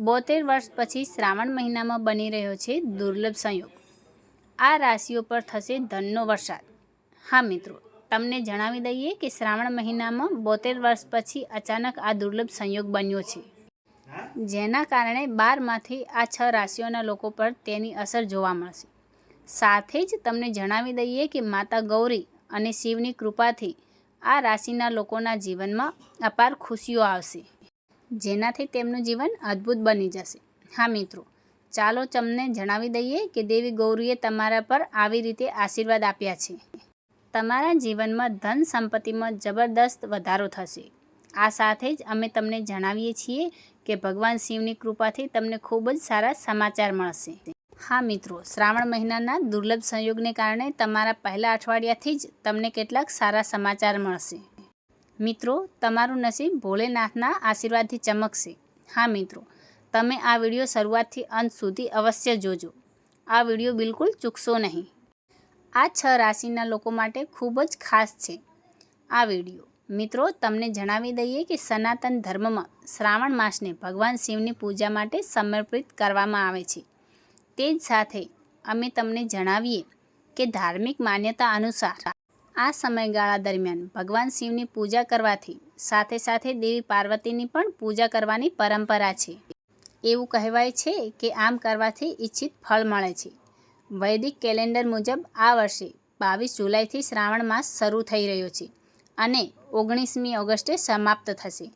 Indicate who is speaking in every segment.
Speaker 1: બોતેર વર્ષ પછી શ્રાવણ મહિનામાં બની રહ્યો છે દુર્લભ સંયોગ. આ રાશિઓ પર થશે ધનનો વરસાદ. હા મિત્રો, તમને જણાવી દઈએ કે શ્રાવણ મહિનામાં બોતેર વર્ષ પછી અચાનક આ દુર્લભ સંયોગ બન્યો છે. જેના કારણે બારમાંથી આ છ રાશિઓના લોકો પર તેની અસર જોવા મળશે. સાથે જ તમને જણાવી દઈએ કે માતા ગૌરી અને શિવની કૃપાથી આ રાશિના લોકોના જીવનમાં અપાર ખુશીઓ આવશે. જેનાથી તેમનું જીવન અદ્ભુત બની જશે. હા, મિત્રો, ચાલો તમને જણાવી દઈએ કે દેવી ગૌરીએ તમારા પર આવી રીતે આશીર્વાદ આપ્યા છે. તમારા જીવનમાં ધન સંપત્તિમાં જબરદસ્ત વધારો થશે. આ સાથે જ અમે તમને જણાવીએ છીએ કે ભગવાન શિવની કૃપાથી તમને ખૂબ જ સારા સમાચાર મળશે. હા, મિત્રો, શ્રાવણ મહિનાના દુર્લભ સંયોગને કારણે તમારા પહેલા અઠવાડિયાથી જ તમને કેટલાક સારા સમાચાર મળશે. મિત્રો, તમારું નસીબ ભોલેનાથના આશીર્વાદથી ચમકશે. હા, મિત્રો, તમે આ વીડિયો શરૂઆતથી અંત સુધી અવશ્ય જોજો. આ વીડિયો બિલકુલ ચૂકશો નહીં. આ છ રાશિના લોકો માટે ખૂબ જ ખાસ છે આ વીડિયો. મિત્રો, તમને જણાવી દઈએ કે સનાતન ધર્મમાં શ્રાવણ માસને ભગવાન શિવની પૂજા માટે સમર્પિત કરવામાં આવે છે. તે જ સાથે અમે તમને જણાવીએ કે ધાર્મિક માન્યતા અનુસાર આ સમયગાળા દરમિયાન ભગવાન શિવની પૂજા કરવાથી સાથે સાથે દેવી પાર્વતીની પણ પૂજા કરવાની પરંપરા છે. એવું કહેવાય છે કે આમ કરવાથી ઈચ્છિત ફળ મળે છે. વૈદિક કેલેન્ડર મુજબ આ વર્ષે બાવીસ જુલાઈથી શ્રાવણ માસ શરૂ થઈ રહ્યો છે અને ઓગણીસમી ઓગસ્ટે સમાપ્ત થશે.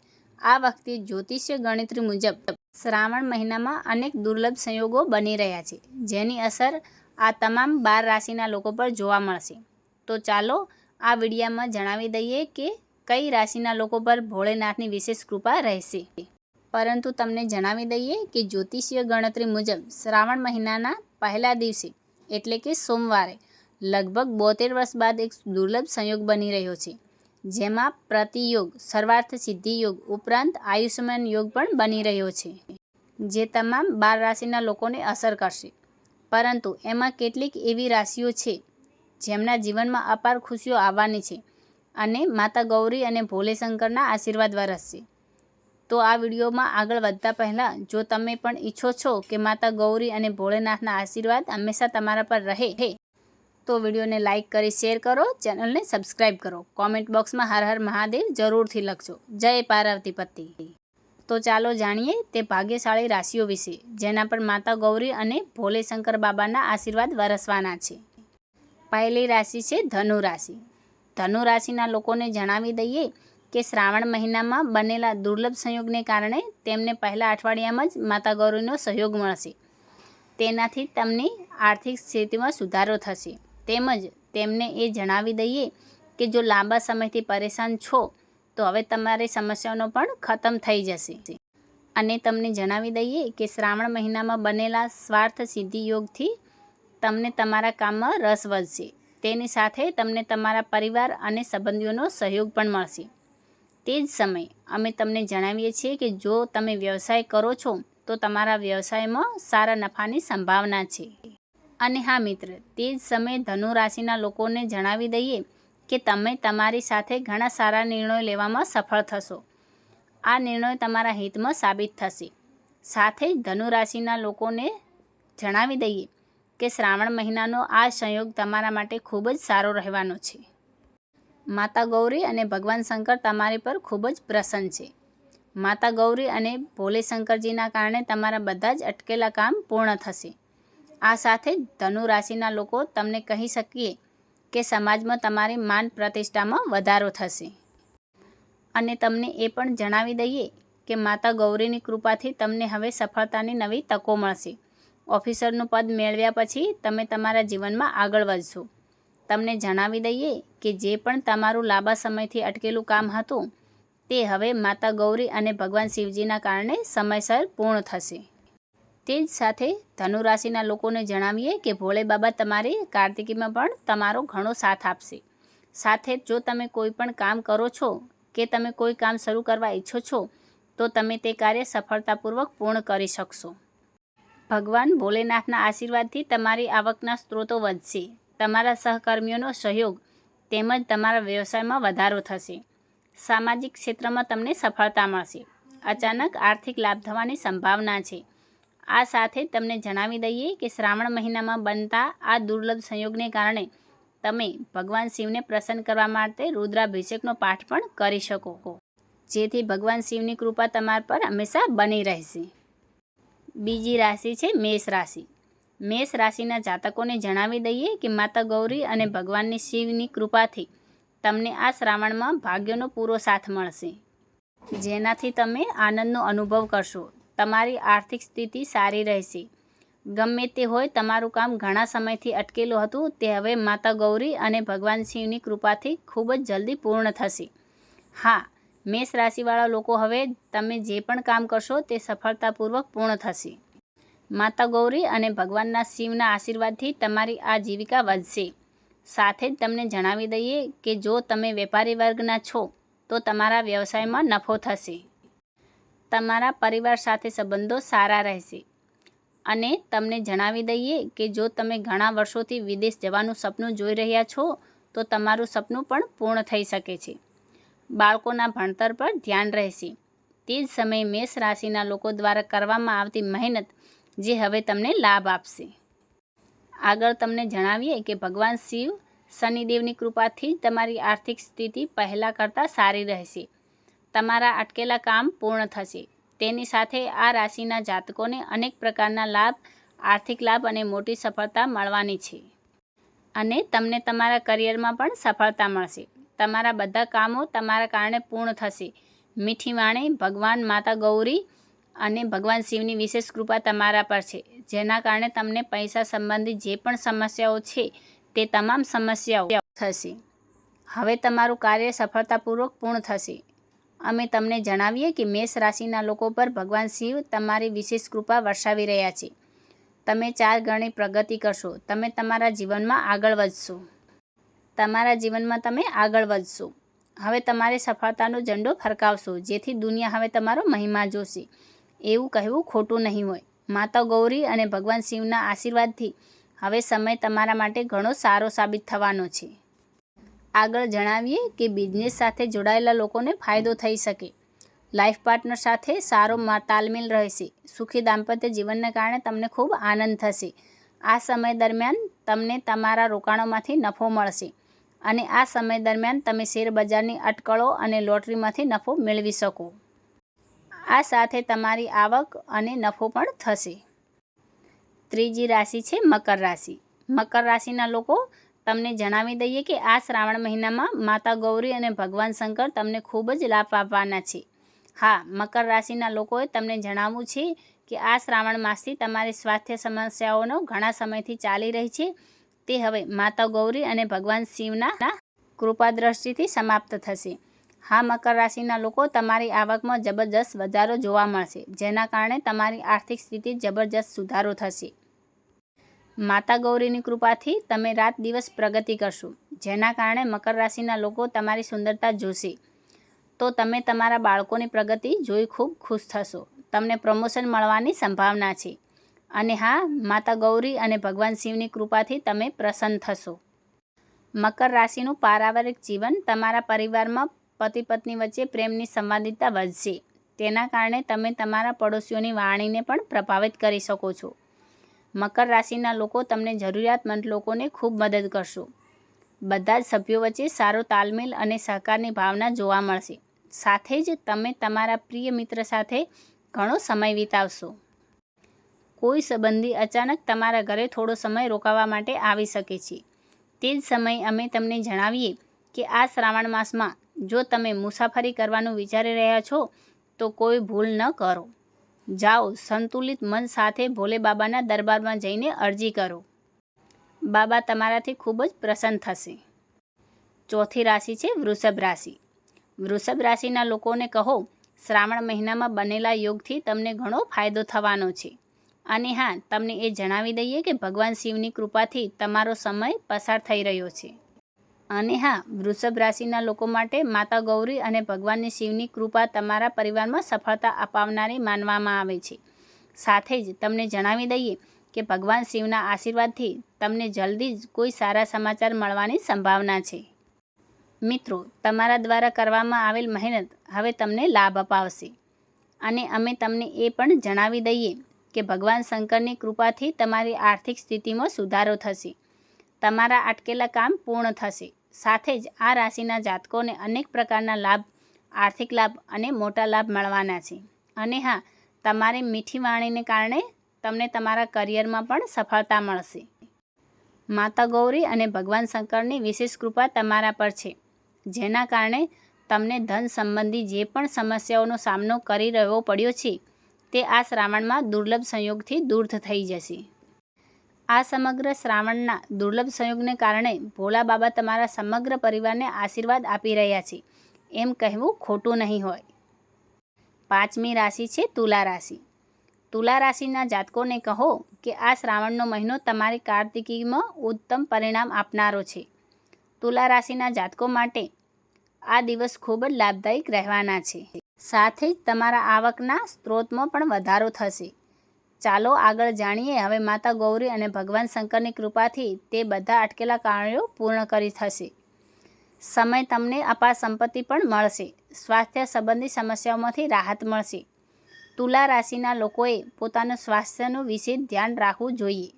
Speaker 1: આ વખતે જ્યોતિષ્ય ગણિત્રી મુજબ શ્રાવણ મહિનામાં અનેક દુર્લભ સંયોગો બની રહ્યા છે, જેની અસર આ તમામ બાર રાશિના લોકો પર જોવા મળશે. તો ચાલો આ વિડીયામાં જણાવી દઈએ કે કઈ રાશિના લોકો પર ભોળેનાથની વિશેષ કૃપા રહેશે. પરંતુ તમને જણાવી દઈએ કે જ્યોતિષીય ગણતરી મુજબ શ્રાવણ મહિનાના પહેલા દિવસે, એટલે કે સોમવારે, લગભગ બોતેર વર્ષ બાદ એક દુર્લભ સંયોગ બની રહ્યો છે, જેમાં પ્રતિયોગ, સર્વાર્થ સિદ્ધિ યોગ ઉપરાંત આયુષ્યમાન યોગ પણ બની રહ્યો છે, જે તમામ બાર રાશિના લોકોને અસર કરશે. પરંતુ એમાં કેટલીક એવી રાશિઓ છે જેમના જીવનમાં અપાર ખુશીઓ આવવાની છે અને માતા ગૌરી અને ભોલેશંકરના આશીર્વાદ વરસશે. તો આ વિડીયોમાં આગળ વધતા પહેલાં, જો તમે પણ ઈચ્છો છો કે માતા ગૌરી અને ભોળેનાથના આશીર્વાદ હંમેશા તમારા પર રહે તો વિડીયોને લાઇક કરી શેર કરો, ચેનલને સબસ્ક્રાઈબ કરો. કોમેન્ટ બોક્સમાં હર હર મહાદેવ જરૂરથી લખજો. જય પાર્વતી પતિ. તો ચાલો જાણીએ તે ભાગ્યશાળી રાશિઓ વિશે, જેના પર માતા ગૌરી અને ભોલેશંકર બાબાના આશીર્વાદ વરસવાના છે. પહેલી રાશિ છે ધનુ રાશિ. ધનુ રાશિના લોકોને જણાવી દઈએ કે શ્રાવણ મહિનામાં બનેલા દુર્લભ સંયોગને કારણે તેમને પહેલા અઠવાડિયામાં જ માતા ગૌરીનો સહયોગ મળશે. તેનાથી તેમની આર્થિક સ્થિતિમાં સુધારો થશે. તેમજ તેમને એ જણાવી દઈએ કે જો લાંબા સમયથી પરેશાન છો, તો હવે તમારી સમસ્યાઓનો પણ ખતમ થઈ જશે. અને તમને જણાવી દઈએ કે શ્રાવણ મહિનામાં બનેલા સ્વાર્થ સિદ્ધિ યોગથી તમને તમારા કામમાં રસ વધશે. તેની સાથે તમને તમારા પરિવાર અને સંબંધીઓનો સહયોગ પણ મળશે. તે જ સમયે, અમે તમને જણાવીએ છીએ કે જો તમે વ્યવસાય કરો છો, તો તમારા વ્યવસાયમાં સારા નફાની સંભાવના છે. અને હા મિત્ર, તે જ સમયે ધનુ રાશિના લોકોને જણાવી દઈએ કે તમે તમારી સાથે ઘણા સારા નિર્ણયો લેવામાં સફળ થશો. આ નિર્ણય તમારા હિતમાં સાબિત થશે. સાથે જ ધનુ રાશિના લોકોને જણાવી દઈએ કે શ્રાવણ મહિનાનો આ સંયોગ તમારા માટે ખૂબ જ સારો રહેવાનો છે. માતા ગૌરી અને ભગવાન શંકર તમારી પર ખૂબ જ પ્રસન્ન છે. માતા ગૌરી અને ભોલે શંકરજીના કારણે તમારા બધા જ અટકેલા કામ પૂર્ણ થશે. આ સાથે જ ધનુ રાશિના લોકો તમને કહી શકીએ કે સમાજમાં તમારી માન પ્રતિષ્ઠામાં વધારો થશે. અને તમને એ પણ જણાવી દઈએ કે માતા ગૌરીની કૃપાથી તમને હવે સફળતાની નવી તકો મળશે. ઓફિસરનું પદ મેળવ્યા પછી તમે તમારા જીવનમાં આગળ વધશો. તમને જણાવી દઈએ કે જે પણ તમારું લાંબા સમયથી અટકેલું કામ હતું, તે હવે માતા ગૌરી અને ભગવાન શિવજીના કારણે સમયસર પૂર્ણ થશે. તે જ સાથે ધનુ રાશિના લોકોને જણાવીએ કે ભોળે બાબા તમારી કાર્તિકીમાં પણ તમારો ઘણો સાથ આપશે. સાથે જો તમે કોઈ પણ કામ કરો છો, કે તમે કોઈ કામ શરૂ કરવા ઈચ્છો છો, તો તમે તે કાર્ય સફળતાપૂર્વક પૂર્ણ કરી શકશો. ભગવાન ભોલેનાથના આશીર્વાદથી તમારી આવકના સ્ત્રોતો વધશે. તમારા સહકર્મીઓનો સહયોગ તેમજ તમારા વ્યવસાયમાં વધારો થશે. સામાજિક ક્ષેત્રમાં તમને સફળતા મળશે. અચાનક આર્થિક લાભ થવાની સંભાવના છે. આ સાથે તમને જણાવી દઈએ કે શ્રાવણ મહિનામાં બનતા આ દુર્લભ સંયોગને કારણે તમે ભગવાન શિવને પ્રસન્ન કરવા માટે રુદ્રાભિષેકનો પાઠ પણ કરી શકો. જેથી ભગવાન શિવની કૃપા તમારા પર હંમેશા બની રહેશે. બીજી રાશિ છે મેષ રાશિ. મેષ રાશિના જાતકોને જણાવી દઈએ કે માતા ગૌરી અને ભગવાનની શિવની કૃપાથી તમને આ શ્રાવણમાં ભાગ્યનો પૂરો સાથ મળશે. જેનાથી તમે આનંદનો અનુભવ કરશો. તમારી આર્થિક સ્થિતિ સારી રહેશે. ગમે તે હોય તમારું કામ ઘણા સમયથી અટકેલું હતું, તે હવે માતા ગૌરી અને ભગવાન શિવની કૃપાથી ખૂબ જ જલ્દી પૂર્ણ થશે. હા મેષ રાશિવાળા લોકો હવે તમે જે પણ કામ કરશો તે સફળતાપૂર્વક પૂર્ણ થશે. માતા ગૌરી અને ભગવાનના શિવના આશીર્વાદથી તમારી આ જીવિકા વધશે. સાથે જ તમને જણાવી દઈએ કે જો તમે વેપારી વર્ગના છો, તો તમારા વ્યવસાયમાં નફો થશે. તમારા પરિવાર સાથે સંબંધો સારા રહેશે. અને તમને જણાવી દઈએ કે જો તમે ઘણા વર્ષોથી વિદેશ જવાનું સપનું જોઈ રહ્યા છો, તો તમારું સપનું પણ પૂર્ણ થઈ શકે છે. બાળકોના ભણતર પર ધ્યાન રહેશે. તે જ સમયે મેષ રાશિના લોકો દ્વારા કરવામાં આવતી મહેનત જે હવે તમને લાભ આપશે. આગળ તમને જણાવીએ કે ભગવાન શિવ શનિદેવની કૃપાથી તમારી આર્થિક સ્થિતિ પહેલાં કરતાં સારી રહેશે. તમારા અટકેલા કામ પૂર્ણ થશે. તેની સાથે આ રાશિના જાતકોને અનેક પ્રકારના લાભ, આર્થિક લાભ અને મોટી સફળતા મળવાની છે. અને તમને તમારા કરિયરમાં પણ સફળતા મળશે. તમારા બધા કામો તમારા કારણે પૂર્ણ થશે. મીઠી વાણી, ભગવાન માતા ગૌરી અને ભગવાન શિવની વિશેષ કૃપા તમારા પર છે. જેના કારણે તમને પૈસા સંબંધિત જે પણ સમસ્યાઓ છે, તે તમામ સમસ્યાઓ થશે. હવે તમારું કાર્ય સફળતાપૂર્વક પૂર્ણ થશે. અમે તમને જણાવીએ કે મેષ રાશિના લોકો પર ભગવાન શિવ તમારી વિશેષ કૃપા વરસાવી રહ્યા છે. તમે ચાર ગણી પ્રગતિ કરશો. તમે તમારા જીવનમાં આગળ વધશો. તમારા જીવનમાં તમે આગળ વધશો. હવે તમારે સફળતાનો ઝંડો ફરકાવશો, જેથી દુનિયા હવે તમારો મહિમા જોશે. એવું કહેવું ખોટું નહીં હોય. માતા ગૌરી અને ભગવાન શિવના આશીર્વાદથી હવે સમય તમારા માટે ઘણો સારો સાબિત થવાનો છે. આગળ જણાવીએ કે બિઝનેસ સાથે જોડાયેલા લોકોને ફાયદો થઈ શકે. લાઈફ પાર્ટનર સાથે સારો તાલમેલ રહેશે. સુખી દાંપત્ય જીવનને કારણે તમને ખૂબ આનંદ થશે. આ સમય દરમિયાન તમને તમારા રોકાણોમાંથી નફો મળશે. અને આ સમય દરમિયાન તમે શેરબજારની અટકળો અને લોટરીમાંથી નફો મેળવી શકો. આ સાથે તમારી આવક અને નફો પણ થશે. ત્રીજી રાશિ છે મકર રાશિ. મકર રાશિના લોકો, તમને જણાવી દઈએ કે આ શ્રાવણ મહિનામાં માતા ગૌરી અને ભગવાન શંકર તમને ખૂબ જ લાભ આપવાના છે. હા, મકર રાશિના લોકોએ તમને જણાવવું છે કે આ શ્રાવણ માસથી તમારી સ્વાસ્થ્ય સમસ્યાઓનો ઘણા સમયથી ચાલી રહી છે તે હવે માતા ગૌરી અને ભગવાન શિવના કૃપા દ્રષ્ટિથી સમાપ્ત થશે. હા, મકર રાશિના લોકો, તમારી આવકમાં જબરજસ્ત વધારો જોવા મળશે, જેના કારણે તમારી આર્થિક સ્થિતિ જબરજસ્ત સુધારો થશે. માતા ગૌરીની કૃપાથી તમે રાત દિવસ પ્રગતિ કરશો, જેના કારણે મકર રાશિના લોકો તમારી સુંદરતા જોશે. તો તમે તમારા બાળકોની પ્રગતિ જોઈ ખૂબ ખુશ થશો. તમને પ્રમોશન મળવાની સંભાવના છે. અને હા, માતા ગૌરી અને ભગવાન શિવની કૃપાથી તમે પ્રસન્ન થશો. મકર રાશિનું પારિવારિક જીવન તમારા પરિવારમાં પતિ પત્ની વચ્ચે પ્રેમની સંવાદિતા વધશે. તેના કારણે તમે તમારા પડોશીઓની વાણીને પણ પ્રભાવિત કરી શકો છો. મકર રાશિના લોકો તમને જરૂરિયાતમંદ લોકોને ખૂબ મદદ કરશો. બધા જ સભ્યો વચ્ચે સારો તાલમેલ અને સહકારની ભાવના જોવા મળશે. સાથે જ તમે તમારા પ્રિય મિત્ર સાથે ઘણો સમય વિતાવશો. કોઈ સંબંધી અચાનક તમારા ઘરે થોડો સમય રોકાવા માટે આવી શકે છે. તે જ સમયે અમે તમને જણાવીએ કે આ શ્રાવણ માસમાં જો તમે મુસાફરી કરવાનું વિચારી રહ્યા છો, તો કોઈ ભૂલ ન કરો. જાઓ, સંતુલિત મન સાથે ભોલે બાબાના દરબારમાં જઈને અરજી કરો. બાબા તમારાથી ખૂબ જ પ્રસન્ન થશે. ચોથી રાશિ છે વૃષભ રાશિ. વૃષભ રાશિના લોકોને કહો, શ્રાવણ મહિનામાં બનેલા યોગથી તમને ઘણો ફાયદો થવાનો છે. અને હા, તમને એ જણાવી દઈએ કે ભગવાન શિવની કૃપાથી તમારો સમય પસાર થઈ રહ્યો છે. અને હા, વૃષભ રાશિના લોકો માટે માતા ગૌરી અને ભગવાનની શિવની કૃપા તમારા પરિવારમાં સફળતા અપાવનારી માનવામાં આવે છે. સાથે જ તમને જણાવી દઈએ કે ભગવાન શિવના આશીર્વાદથી તમને જલ્દી જ કોઈ સારા સમાચાર મળવાની સંભાવના છે. મિત્રો, તમારા દ્વારા કરવામાં આવેલ મહેનત હવે તમને લાભ અપાવશે. અને અમે તમને એ પણ જણાવી દઈએ કે ભગવાન શંકરની કૃપાથી તમારી આર્થિક સ્થિતિમાં સુધારો થશે. તમારા અટકેલા કામ પૂર્ણ થશે. સાથે જ આ રાશિના જાતકોને અનેક પ્રકારના લાભ, આર્થિક લાભ અને મોટા લાભ મળવાના છે. અને હા, તમારી મીઠી વાણીને કારણે તમને તમારા કરિયરમાં પણ સફળતા મળશે. માતા ગૌરી અને ભગવાન શંકરની વિશેષ કૃપા તમારા પર છે. જેના કારણે તમને ધન સંબંધી જે પણ સમસ્યાઓનો સામનો કરી રહ્યો પડ્યો છે તે આ શ્રાવણમાં દુર્લભ સંયોગથી દૂર થઈ જશે. આ સમગ્ર શ્રાવણના દુર્લભ સંયોગને કારણે ભોલા બાબા તમારા સમગ્ર પરિવારને આશીર્વાદ આપી રહ્યા છે. એમ કહેવું ખોટું નહીં હોય. પાંચમી રાશિ છે તુલા રાશિ. તુલા રાશિના જાતકોને કહો કે આ શ્રાવણનો મહિનો તમારી કાર્તિકીમાં ઉત્તમ પરિણામ આપનારો છે. તુલા રાશિના જાતકો માટે આ દિવસ ખૂબ જ લાભદાયક રહેવાના છે. સાથે જ તમારા આવકના સ્ત્રોતમાં પણ વધારો થશે. ચાલો આગળ જાણીએ, હવે માતા ગૌરી અને ભગવાન શંકરની કૃપાથી તે બધા અટકેલા કાર્યો પૂર્ણ કરી થશે. સમય તમને અપાર સંપત્તિ પણ મળશે. સ્વાસ્થ્ય સંબંધી સમસ્યાઓમાંથી રાહત મળશે. તુલા રાશિના લોકોએ પોતાનું સ્વાસ્થ્યનું વિશેષ ધ્યાન રાખવું જોઈએ.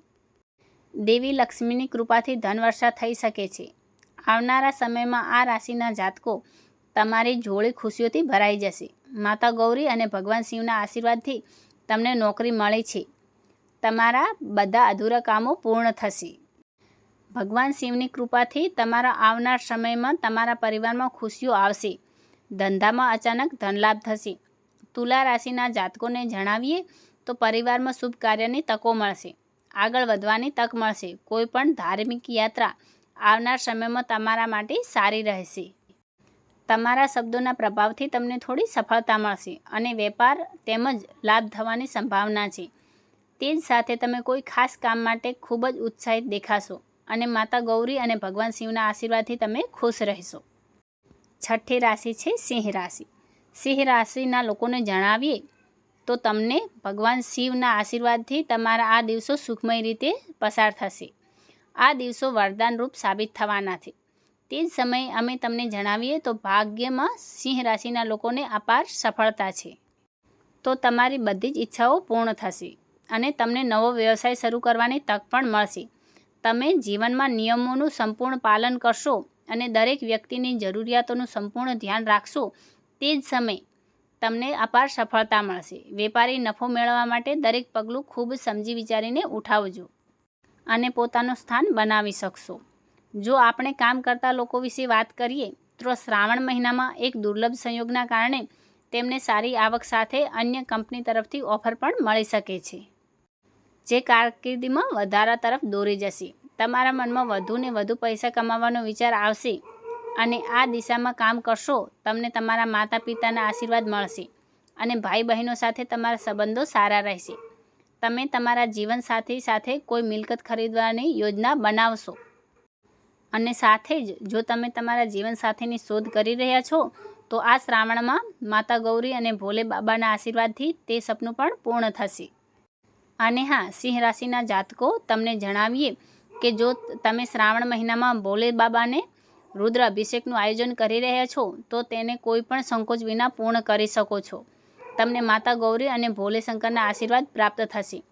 Speaker 1: દેવી લક્ષ્મીની કૃપાથી ધનવર્ષા થઈ શકે છે. આવનારા સમયમાં આ રાશિના જાતકો તમારી જોડી ખુશીઓથી ભરાઈ જશે. માતા ગૌરી અને ભગવાન શિવના આશીર્વાદથી તમને નોકરી મળી છે. તમારા બધા અધૂરા કામો પૂર્ણ થશે. ભગવાન શિવની કૃપાથી તમારા આવનાર સમયમાં તમારા પરિવારમાં ખુશીઓ આવશે. ધંધામાં અચાનક ધનલાભ થશે. તુલા રાશિના જાતકોને જણાવીએ તો પરિવારમાં શુભ કાર્યની તકો મળશે. આગળ વધવાની તક મળશે. કોઈ પણ ધાર્મિક યાત્રા આવનાર સમયમાં તમારા માટે સારી રહેશે. તમારા શબ્દોના પ્રભાવથી તમને થોડી સફળતા મળશે અને વેપાર તેમજ લાભ થવાની સંભાવના છે. તે જ સાથે તમે કોઈ ખાસ કામ માટે ખૂબ જ ઉત્સાહિત દેખાશો અને માતા ગૌરી અને ભગવાન શિવના આશીર્વાદથી તમે ખુશ રહેશો. છઠ્ઠી રાશિ છે સિંહ રાશિ. સિંહ રાશિના લોકોને જણાવીએ તો તમને ભગવાન શિવના આશીર્વાદથી તમારા આ દિવસો સુખમય રીતે પસાર થશે. આ દિવસો વરદાનરૂપ સાબિત થવાના છે. તે જ સમયે અમે તમને જણાવીએ તો ભાગ્યમાં સિંહ રાશિના લોકોને અપાર સફળતા છે. તો તમારી બધી જ ઈચ્છાઓ પૂર્ણ થશે અને તમને નવો વ્યવસાય શરૂ કરવાની તક પણ મળશે. તમે જીવનમાં નિયમોનું સંપૂર્ણ પાલન કરશો અને દરેક વ્યક્તિની જરૂરિયાતોનું સંપૂર્ણ ધ્યાન રાખશો, તે જ સમયે તમને અપાર સફળતા મળશે. વેપારી નફો મેળવવા માટે દરેક પગલું ખૂબ સમજી વિચારીને ઉઠાવજો અને પોતાનું સ્થાન બનાવી શકશો. જો આપણે કામ કરતા લોકો વિશે વાત કરીએ, તો શ્રાવણ મહિનામાં એક દુર્લભ સંયોગના કારણે તેમને સારી આવક સાથે અન્ય કંપની તરફથી ઓફર પણ મળી શકે છે. જે કારકિર્દીમાં વધારા તરફ દોરી જશે. તમારા મનમાં વધુ ને વધુ પૈસા કમાવાનો વિચાર આવશે અને આ દિશામાં કામ કરશો, તમને તમારા માતા પિતાના આશીર્વાદ મળશે અને ભાઈ બહેનો સાથે તમારા સંબંધો સારા રહેશે. તમે તમારા જીવનસાથી સાથે કોઈ મિલકત ખરીદવાની યોજના બનાવશો. અને સાથે જ જો તમે તમારા જીવનસાથીની શોધ કરી રહ્યા છો, તો આ શ્રાવણમાં માતા ગૌરી અને ભોલે બાબાના આશીર્વાદથી તે સપનું પણ પૂર્ણ થશે. અને હા, સિંહ રાશિના જાતકો, તમને જણાવીએ કે જો તમે શ્રાવણ મહિનામાં ભોલે બાબાને રુદ્ર અભિષેકનું આયોજન કરી રહ્યા છો, તો તેને કોઈ પણ સંકોચ વિના પૂર્ણ કરી શકો છો. તમને માતા ગૌરી અને ભોલે શંકરના આશીર્વાદ પ્રાપ્ત થશે.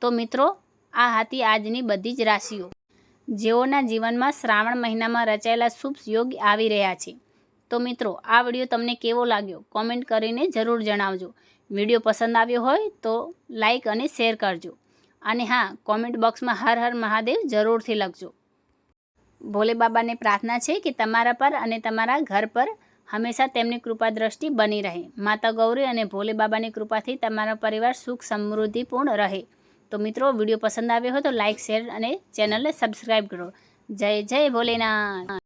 Speaker 1: તો મિત્રો, આ હતી આજની બધી જ રાશિઓ. જેઓના જીવનમાં શ્રાવણ મહિનામાં રચાયેલા શુભ યોગ આવી રહ્યા છે. તો મિત્રો, આ વીડિયો તમને કેવો લાગ્યો? કોમેન્ટ કરીને જરૂર જણાવજો. વીડિયો પસંદ આવ્યો હોય તો લાઈક અને શેર કરજો. અને હા, કોમેન્ટ બોક્સમાં હર હર મહાદેવ જરૂરથી લખજો. ભોલે બાબાને પ્રાર્થના છે કે તમારા પર અને તમારા ઘર પર હંમેશા તેમની કૃપા દ્રષ્ટિ બની રહે. માતા ગૌરી અને ભોલે બાબાની કૃપાથી તમારો પરિવાર સુખ સમૃદ્ધિપૂર્ણ રહે. તો મિત્રો, વીડિયો પસંદ આવ્યો હોય તો લાઇક શેર અને ચેનલને સબસ્ક્રાઈબ કરો. જય જય ભોલેનાથ.